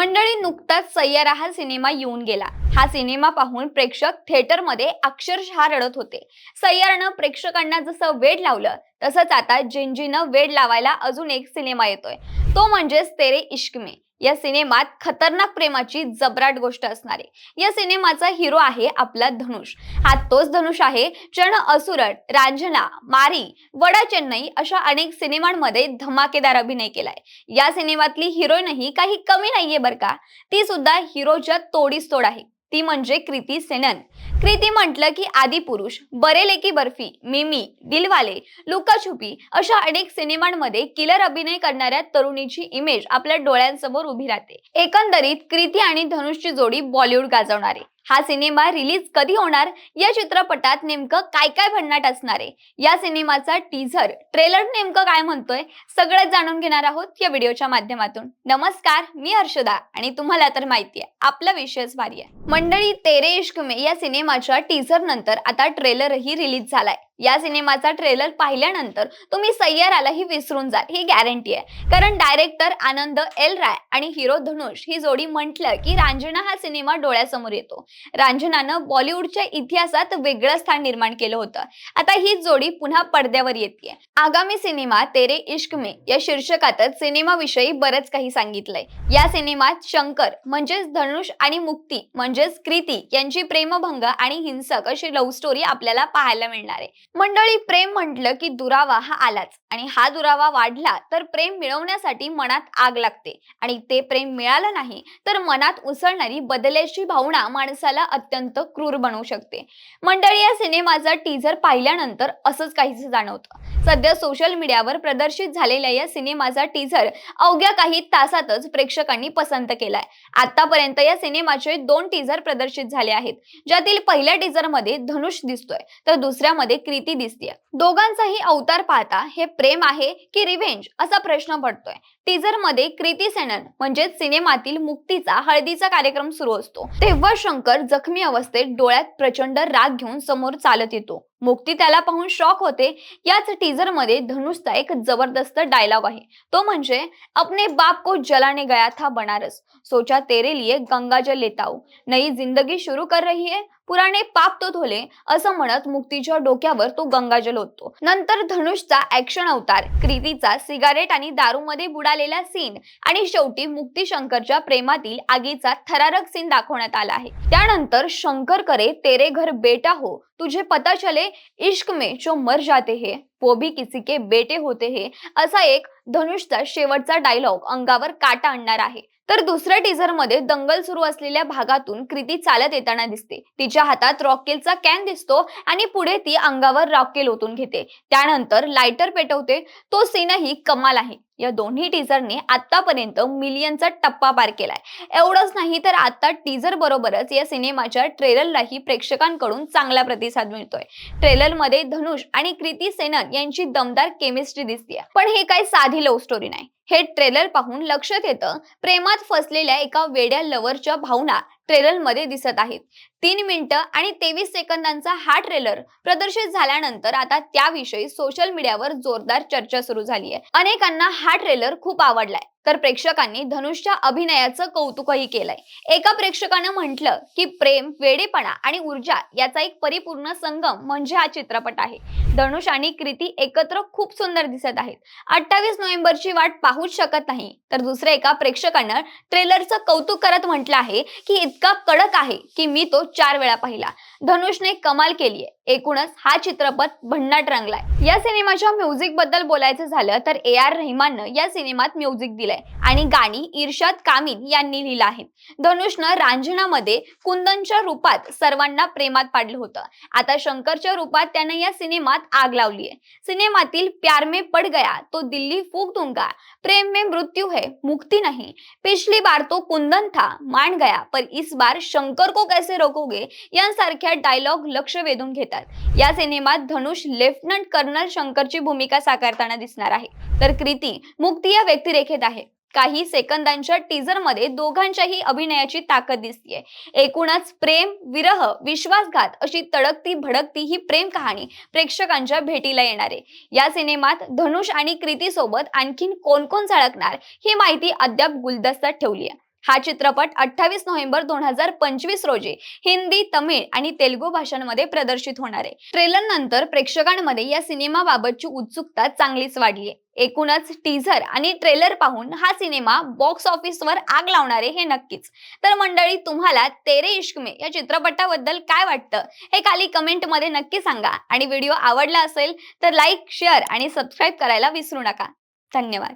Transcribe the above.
मंडळी नुकताच सय्यारा हा सिनेमा येऊन गेला. हा सिनेमा पाहून प्रेक्षक थिएटरमध्ये अक्षरशः रडत होते. सय्यारानं प्रेक्षकांना जसं वेड लावलं तसंच आता जिंजीनं वेड लावायला अजून एक सिनेमा येतोय. तो म्हणजेच तेरे इश्क में. या सिनेमात खतरनाक प्रेमाची जबराट गोष्ट असणार. आहे या सिनेमाचा हिरो आहे आपला धनुष. हा तोच धनुष आहे चण असुरट रांझना मारी वडा चेन्नई अशा अनेक सिनेमांमध्ये धमाकेदार अभिनय केलाय. या सिनेमातली हिरोईनही काही कमी नाहीये बरं का? ती सुद्धा हिरोच्या तोडीस तोड आहे. ती म्हणजे कृती सेनन. कृती म्हटलं की आदिपुरुष बरेले की बर्फी मिमी दिलवाले लुकाछुपी अशा अनेक सिनेमांमध्ये किलर अभिनय करणाऱ्या तरुणीची इमेज आपल्या डोळ्यांसमोर उभी राहते. एकंदरीत कृती आणि धनुषची जोडी बॉलिवूड गाजवणारे. हा सिनेमा रिलीज कधी होणार? या चित्रपटात नेमकं काय काय भन्नाट असणार आहे? या सिनेमाचा टीझर ट्रेलर नेमकं काय म्हणतोय? सगळं जाणून घेणार आहोत या व्हिडिओच्या माध्यमातून. नमस्कार मी हर्षदा आणि तुम्हाला तर माहिती आहे आपला विषयच भारी आहे. मंडळी तेरे इश्क मे या सिनेमाच्या टीझर नंतर आता ट्रेलरही रिलीज झालाय. या सिनेमाचा ट्रेलर पाहिल्यानंतर तुम्ही सय्यारालाही विसरून जाल ही गॅरंटी आहे. कारण डायरेक्टर आनंद एल राय आणि हिरो धनुष ही जोडी म्हटलं की रांजना हा सिनेमा डोळ्यासमोर येतो. रांजनानं बॉलिवूडच्या इतिहासात वेगळं स्थान निर्माण केलं होतं. आता ही जोडी पुन्हा पडद्यावर येते आगामी सिनेमा तेरे इश्क में या शीर्षकातच सिनेमाविषयी बरंच काही सांगितलंय. या सिनेमात शंकर म्हणजेच धनुष आणि मुक्ती म्हणजेच कृती यांची प्रेमभंग आणि हिंसक अशी लव्ह स्टोरी आपल्याला पाहायला मिळणार आहे. मंडळी प्रेम म्हटलं की दुरावा हा आलाच. आणि हा दुरावा वाढला तर प्रेम मिळवण्यासाठी मनात आग लागते. आणि ते प्रेम मिळालं नाही तर मनात उसळणारी बदल्याची भावना माणसाला अत्यंत क्रूर बनवू शकते. मंडळी या सिनेमाचा टीझर पाहिल्यानंतर असंच काहीच जाणवतं. सध्या सोशल मीडियावर प्रदर्शित झालेल्या या सिनेमाचा टीझर अवघ्या काही तासातच प्रेक्षकांनी पसंत केलाय. आतापर्यंत या सिनेमाचे दोन टीझर प्रदर्शित झाले आहेत. ज्यातील पहिल्या टीझरमध्ये धनुष दिसतोय तर दुसऱ्यामध्ये कृती दिसतेय. दोघांचाही अवतार पाहता हे प्रेम आहे की रिव्हेंज असा प्रश्न पडतोय. टीजरमध्ये कृती सेनन म्हणजेच सिनेमातील मुक्तीचा हळदीचा कार्यक्रम सुरू असतो. तेव्हा शंकर जखमी अवस्थेत डोळ्यात प्रचंड राग घेऊन समोर चालत येतो. मुक्ती त्याला पाहून शॉक होते. याच टीजरमध्ये धनुषचा एक जबरदस्त डायलॉग आहे. तो म्हणजे अपने बाप को जलाने गया था बनारस. सोचा तेरे लिए गंगाजल लेता हूं नई जिंदगी शुरू कर रही है. पुराने पाप तो धोले. असं म्हणत मुक्तीच्या डोक्यावर तो गंगाजल होतो नंतर धनुषचा ऍक्शन अवतार कृतीचा सिगारेट आणि दारूमध्ये आलेला सीन आणि शेवटी मुक्ती शंकरच्या प्रेमातील आगीचा थरारक सीन दाखवण्यात आला आहे. त्यानंतर शंकर करे तेरे घर बेटा हो तुझे पता चले इश्क में जो मर जाते हैं वो भी किसी के बेटे होते हैं असा एक धनुषचा शेवटचा डायलॉग अंगावर काटा आणणार आहे. तर दुसऱ्या टीझरमध्ये दंगल सुरू असलेल्या भागातून कृती चालत येताना दिसते. तिच्या हातात रॉकेलचा कॅन दिसतो आणि पुढे ती अंगावर रॉकेल ओतून घेते. त्यानंतर लायटर पेटवते. तो सीनही कमाल आहे. या दोन्ही टीझरने आतापर्यंत मिलियनचा टप्पा पार केलाय. एवढंच नाही तर आता टीझर बरोबरच या सिनेमाच्या ट्रेलरलाही प्रेक्षकांकडून चांगला प्रतिसाद मिळतोय. ट्रेलरमध्ये धनुष आणि कृती सेनन यांची दमदार केमिस्ट्री दिसते पण हे काही साधी लव्ह स्टोरी नाही. हे ट्रेलर पाहून लक्षात येतं प्रेमात फसलेल्या एका वेड्या लवरच्या भावना ट्रेलरमध्ये दिसत आहेत. तीन मिनिटं आणि तेवीस सेकंदांचा हा ट्रेलर प्रदर्शित झाल्यानंतर आता त्याविषयी सोशल मीडियावर जोरदार चर्चा सुरू झाली आहे अनेकांना हा ट्रेलर खूप आवडलाय. तर प्रेक्षकांनी धनुषच्या अभिनयाचं कौतुकही केलंय. एका प्रेक्षकानं म्हटलं की प्रेम वेडेपणा आणि ऊर्जा याचा एक परिपूर्ण संगम म्हणजे हा चित्रपट आहे. धनुष आणि कृती एकत्र खूप सुंदर दिसत आहेत. अठ्ठावीस नोव्हेंबरची वाट पाहूच शकत नाही. तर दुसऱ्या एका प्रेक्षकानं ट्रेलरचं कौतुक करत म्हटलं आहे की इतका कडक आहे की मी तो चार वेळा पाहिला. धनुषने कमाल केली आहे एकूणच हा चित्रपट भन्नाट रंगलाय. या सिनेमाच्या म्युझिकबद्दल बोलायचं झालं तर ए आर रहमाननं या सिनेमात म्युझिक दिलंय आणि गाणी इर्शाद कामिन यांनी लिहिलं आहे. धनुषनं रांजणामध्ये कुंदनच्या रूपात सर्वांना प्रेमात पाडलं होतं. आता शंकरच्या रूपात त्यानं या सिनेमात आग लावली आहे. सिनेमातील प्यार में पड गया तो दिल्ली फूक दूंगा प्रेम में मृत्यू है मुक्ति नहीं. पिछली बार तो कुंदन था मान गया पर इस बार शंकर को कैसे रोकोगे? यांसारख्या डायलॉग लक्ष वेधून घेतात. या सिनेमात धनुष लेफ्टनंट कर्नल शंकरची भूमिका साकारताना दिसणार आहे. तर कृती मुक्ती या व्यक्तिरेखेत आहे. काही सेकंदांच्या टीजरमध्ये दोघांच्याही अभिनयाची ताकद दिसतीये. एकूणच प्रेम विरह विश्वासघात अशी तडकती भडकती ही प्रेम कहाणी प्रेक्षकांच्या भेटीला येणार. आहे या सिनेमात धनुष आणि कृती सोबत आणखीन कोण कोण झळकणार ही माहिती अद्याप गुलदस्त्यात ठेवली आहे हा चित्रपट अठ्ठावीस नोव्हेंबर दोन हजार पंचवीस रोजी हिंदी तमिळ आणि तेलुगू भाषांमध्ये प्रदर्शित होणार आहे. ट्रेलर नंतर प्रेक्षकांमध्ये या सिनेमाबाबतची उत्सुकता चांगलीच वाढली आहे एकूणच टीझर आणि ट्रेलर पाहून हा सिनेमा बॉक्स ऑफिसवर आग लावणारे हे नक्कीच. तर मंडळी तुम्हाला तेरे इश्क में या चित्रपटाबद्दल काय वाटतं हे खाली कमेंटमध्ये नक्की सांगा. आणि व्हिडिओ आवडला असेल तर लाईक शेअर आणि सबस्क्राईब करायला विसरू नका. धन्यवाद.